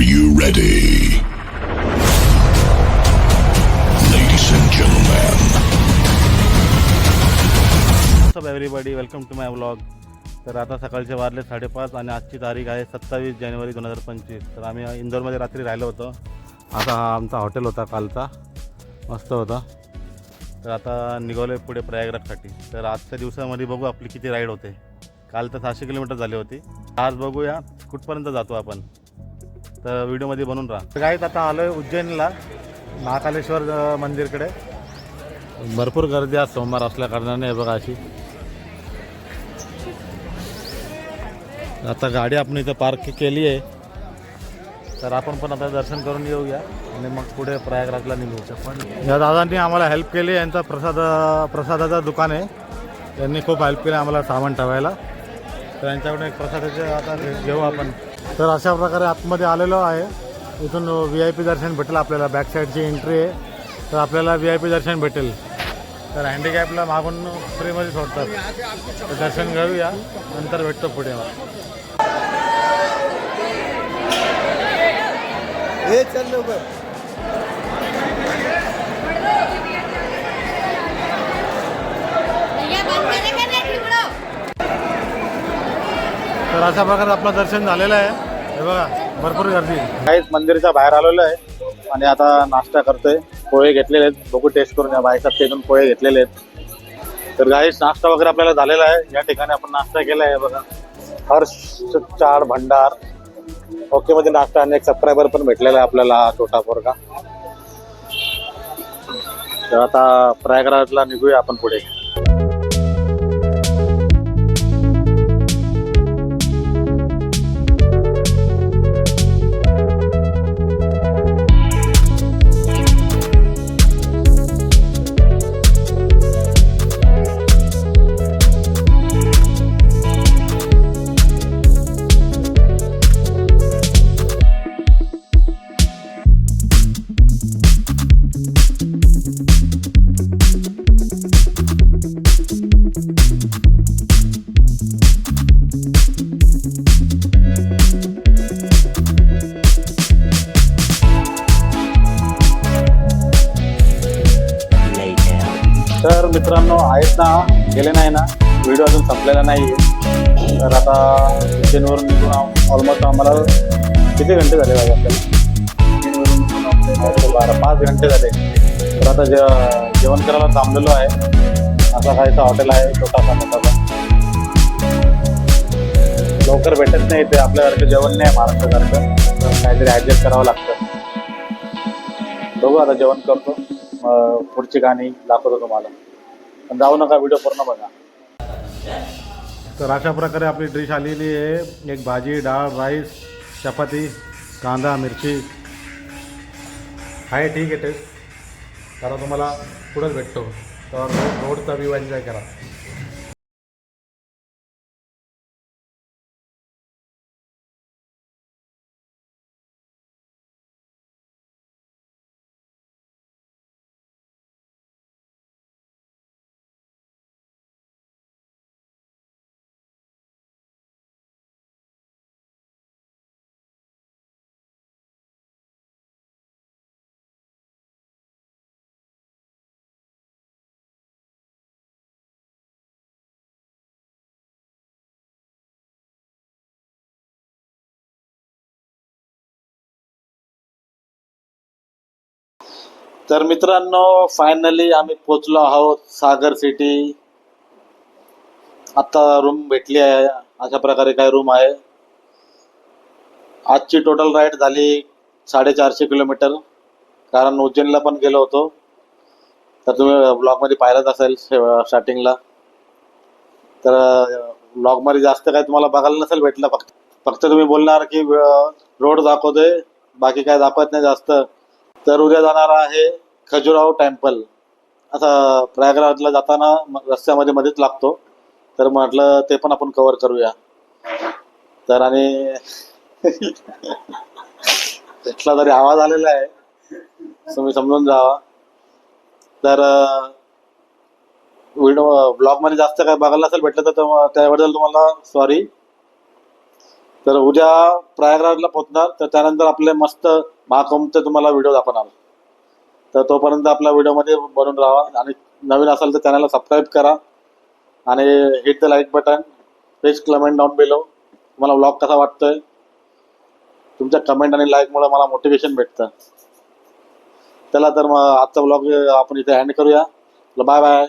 Are you ready? Ladies and gentlemen, सब everybody? Welcome to my vlog तर आता सकाळचे वाजले साडेपाच आणि आजची तारीख आहे सत्तावीस जानेवारी दोन हजार पंचवीस. तर आम्ही इंदोरमध्ये रात्री राहिलो होतो. आता हा आमचा हॉटेल होता कालचा. मस्त होता. तर आता निघालो आहे पुढे प्रयागराजसाठी. तर आजच्या दिवसामध्ये बघू आपली किती राईड होते. काल तर सहाशे किलोमीटर झाली होती. आज बघूया कुठपर्यंत जातो आपण. तर व्हिडिओमध्ये बनून राहा. काहीच आता आलो आहे उज्जैनला महाकालेश्वर मंदिरकडे. भरपूर गर्दी आज सोमवार असल्या कारणाने बघा अशी. आता गाडी आपण इथं पार्क केली आहे. तर आपण पण आता दर्शन करून येऊया आणि मग पुढे प्रयागराजला निघू. पण या दादांनी आम्हाला हेल्प केली यांचा प्रसाद प्रसादाचं दुकान आहे. त्यांनी खूप हेल्प केली आम्हाला सामान ठेवायला. तर यांच्याकडून एक प्रसादाचे आता घेऊ आपण. तर अशा प्रकारे आतमध्ये आलेलो आहे. इथून व्ही आय पी दर्शन भेटेल आपल्याला. बॅक साईडची एंट्री आहे. तर आपल्याला व्ही आय पी दर्शन भेटेल. तर हँडिकॅपला मागून फ्रीमध्ये सोडतात. तर दर्शन घेऊया. नंतर भेटतो पुढे. हे चल लवकर. तर अशा प्रकारे आपलं दर्शन झालेलं आहे. हे बघा भरपूर गर्दी. काहीच मंदिरच्या बाहेर आलेलो आहे. आणि आता नाश्ता करतोय. पोहे घेतलेले आहेत. बघू टेस्ट करून या बायकात तिथून पोहे घेतलेले आहेत. तर काहीच नाश्ता वगैरे आपल्याला झालेला आहे. या ठिकाणी आपण नाश्ता केला आहे बघा. हर्ष चाड भंडार. ओके मध्ये नाश्ता आणि एक सबस्क्रायबर पण भेटलेला आहे आपल्याला छोटा पोरगा. तर आता प्रयागराजला निघूया आपण पुढे. मित्रांनो आहेत ना? गेले नाही ना? व्हिडिओ अजून संपलेला नाही तर आता उज्जैनवरून निघून ऑलमोस्ट आम्हाला किती घंटे झाले बाबा आपल्याला? बारा पाच घंटे झाले. तर आता जे जेवण करायला थांबलेलो आहे. आता खायचं हॉटेल आहे छोटासा मोठासा लवकर भेटत नाही ते आपल्यासारखं जेवण नाही महाराष्ट्रासारखं. तर काहीतरी ॲडजस्ट करावं लागतं. बघू आता जेवण करतो. पुढची गाणी दाखवतो तुम्हाला. जाऊ नका व्हिडिओ पूर्ण बघा. तर अशा प्रकारे आपली डिश आलेली आहे. एक भाजी डाळ राईस चपाती कांदा मिरची. आहे ठीक आहे टेस्ट जरा तुम्हाला पुढंच भेटतो. तर रोडचा व्यू एन्जॉय करा. तर मित्रांनो फायनली आम्ही पोचलो आहोत सागर सिटी आता रूम भेटली आहे. अशा प्रकारे काय रूम आहे. आजची टोटल राईड झाली साडेचारशे किलोमीटर कारण उज्जैनला पण गेलो होतो. तर तुम्ही ब्लॉगमध्ये पाहिलंच असेल स्टार्टिंगला तर ब्लॉगमध्ये जास्त काय तुम्हाला बघायला नसेल भेटलं. फक्त फक्त तुम्ही बोलणार की रोड दाखवतोय. बाकी काय दाखवत नाही जास्त. तर उद्या जाणार आहे खजुराहो टेम्पल असा प्रयागराजला जाताना रस्त्यामध्ये मध्येच लागतो. तर म्हटलं ते पण आपण कव्हर करूया. तर आणि कुठला तरी आवाज आलेला आहे. तुम्ही समजून जावा. तर व्हिडिओ ब्लॉगमध्ये जास्त काय बघायला असेल भेटलं तर त्याबद्दल तुम्हाला सॉरी तर उद्या प्रयागराजला पोहोचणार तर त्यानंतर आपले मस्त महाकुंभचे तुम्हाला व्हिडिओ दाखवणार. तर तोपर्यंत आपल्या व्हिडिओमध्ये बनून राहा. आणि नवीन असाल तर चॅनलला सबस्क्राईब करा. आणि hit the like button please comment down below तुम्हाला व्लॉग कसा वाटतोय? तुमच्या कमेंट आणि लाईकमुळे मला मोटिवेशन भेटतं. चला तर मग आजचा ब्लॉग आपण इथे हँड करूया. Bye bye